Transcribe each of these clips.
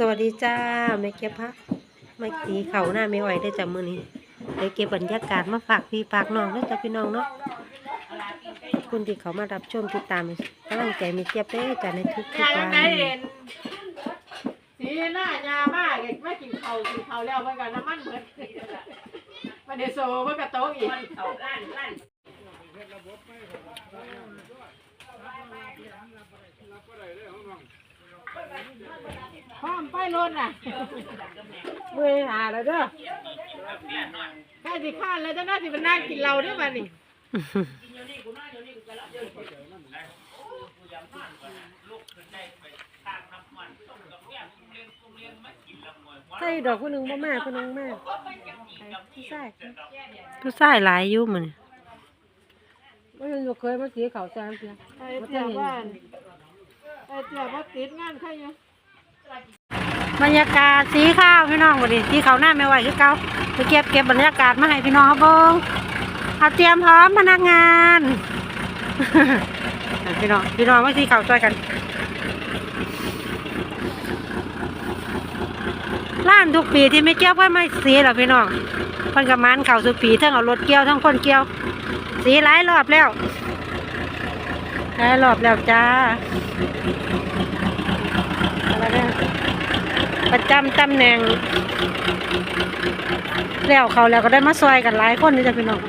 สวัสดีจ้าแม่เก็บพักไม่ตีเขาหน้าไม่ไหวได้จ้ะมือนี้เดี๋ยวเก็บบรรยากาศมาฝากพี่ฝากน้องเด้จ้ะพี่น้องเนาะคุณที่เขามารับชมติดตามกำลังใจไม่เก็บเด้อจ้ะในทุกทุกยาวันนสีหน้ายามากไม่กินเขากินเข่าแล้วเมื่อกันน้ำมันเหมือนมันเดโซเมื่อกระโต๊ะอีกพร้อม ไปรถน่ะเมื่อยหาแล้วเด้อใกล้สิข้านแล้วจะน่าสิเป็นนั่งกินเราได้ป่ะนี่ใช่ดอกผู้หนึ่งบ่มากผู้หนึ่งมากผู้ชายผู้ชายหลายอยู่มันไม่เคยมาสีเขาแซมเพียไอ้เจ้าบ้านไอ้เจ้าบ้านติดงานใครอยู่ บรรยากาศสีข้าวพี่น้องวันนี้สีเขาหน้าไม่ไหวคือเก่าไปเก็บเก็บบรรยากาศมาให้พี่น้องครับเบิ้งเอาเตรียมพร้อมพนักงานพี่น้องพี่น้องมาสีเขาช่วยกันล้านทุกปีที่ไม่เกี่ยวก็ไม่สีหรอกพี่น้องเพิ่นกับมันเข่าสุกปีทั้งเอารถเกี่ยวทั้งคนเกี่ยว สีหลายรอบแล้วหลายรอบแล้วจ้าอะไรเนี่ย ประจำตำแหน่งแล้วเขาแล้วก็ได้มาซอยกันหลายคนนี่จะพี่น้อง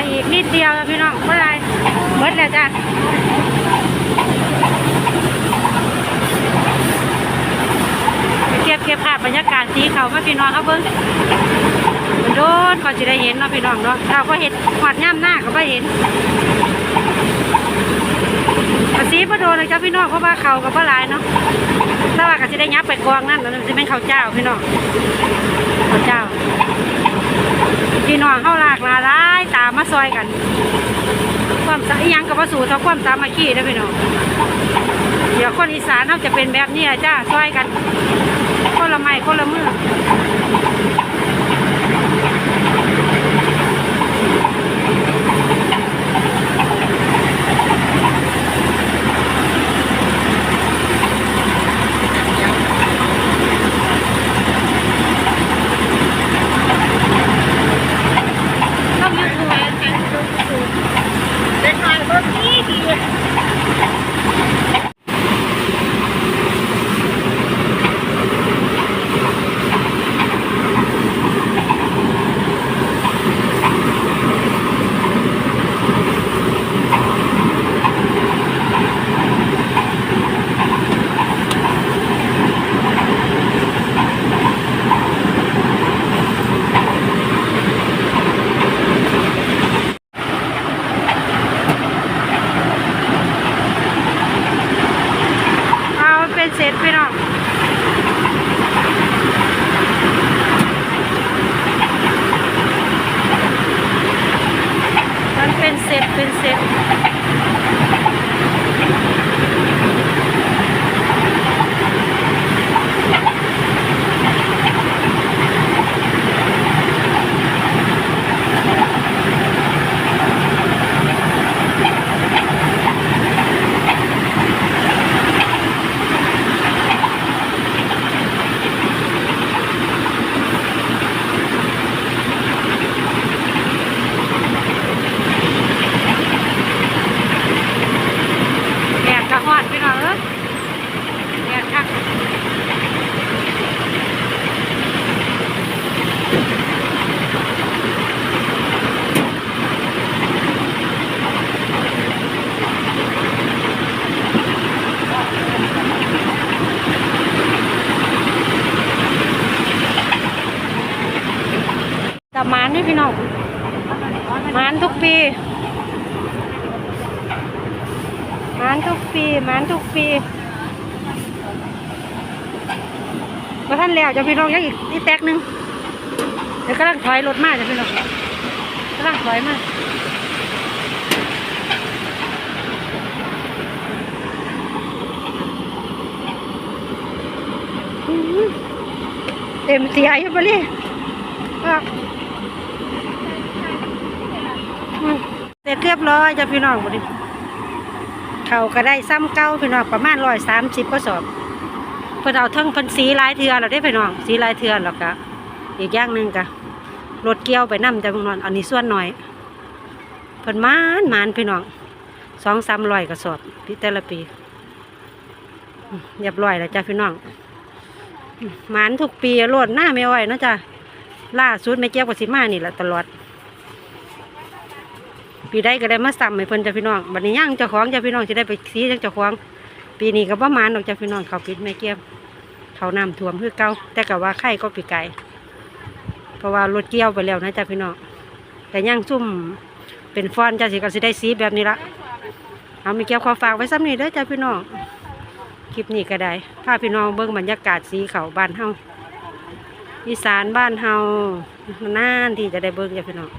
ออีกนิดเดียวพี่น้องเมื่อไรหมดแล้วจ้ะเก็บเก็บภาพบรรยากาศสีเขามาพี่น้องครับเบิ้งมันโดนก่อนจะได้เห็นเนาะพี่น้องเนาะเราก็เห็นหอดย่ำหน้าก็ไม่เห็นภาษีพอโดนเลยจ้ะพี่น้องเพราะว่าเขากับว่าหลายเนาะถ้าว่าก็จะได้ยับไปกองนั่นแล้วมันจะเป็นข้าวเจ้าพี่น้องข้าวเจ้า พี่น้องเข้าหลากหลายตามมาซอยกัน ความสายังกับว่าสู่เท่าความสามัคคีนะพี่น้องเดี๋ยวคนอีสานเขาจะเป็นแบบนี้จ้าซอยกันคนละไม้คนละมือต้องยืดตัว เด็กน้อยเพิ่มนี่ดี เซตเป็นเซตแดดกระหอดพี่น้องเอ้ยแดดคักแต่หมานนี่ พี่น้องมานทุกปีมานทุกปีมานทุกปีพอท่านแล้วจะพี่น้องยังอีกอีกแตกหนึ่งเดี๋ยวกำลังถอยรถมาจะพี่น้องกำลังถอยมาอื้อหือเต็มเสียอยู่ปะเลยอะอืมเส ร็จเรียบร้อยจ้ะพี่น้องบดิเขาก็ได้ซ้ำเก้าพี่น้องประมาณร้อยสามสิบก็สอบเพิ่นเอาทั้งเพิ่นสีลายเทือนเราได้พี่น้องสีลายเทือแล้วก็อีกอย่างหนึ่งก็รถเกี่ยวไปนํแต่พี่น้องอันนี้ส่วนหน่อยเพิ่นมานมานพี่น้องสองสามร้อยกระสอบพี่แต่ละปีเรียบร้อยแล้วจ้ะพี่น้องมหมานทุกปีโลดหน้าไม่ไหวนะจ้ะล่าสุดไม่เกี่ยวกับสิมานี่แหละตลอด ปีใดก็ได้มาซ้ำให้เพิ่นจ้ะพี่น้องบัดนี้ย่างเจ้าของจ้ะพี่น้องจะได้ไปซีจังเจ้าของ ปีนี้ก็ประมาณดอกจ้ะพี่น้องเขาปิดไม่เกี่ยมเขาน้ำท่วมคือเก่าแต่ก็ว่าไข่ก็ปีไก่เพราะว่ารถเกี่ยวไปแล้วนะจ้ะพี่น้องแต่ย่างซุ่มเป็นฟอนจ้ะสิก็สิได้สีแบบนี้ละเอามีเกี่ยวขอฝากไว้ซ้ำนี่เด้อจ้ะพี่น้องคลิปนี้ก็ได้พาพี่น้องเบิ่งบรรยากาศสีเขาบ้านเฮาอีสานบ้านเฮานานที่จะได้เบิ่งจ้ะพี่น้อง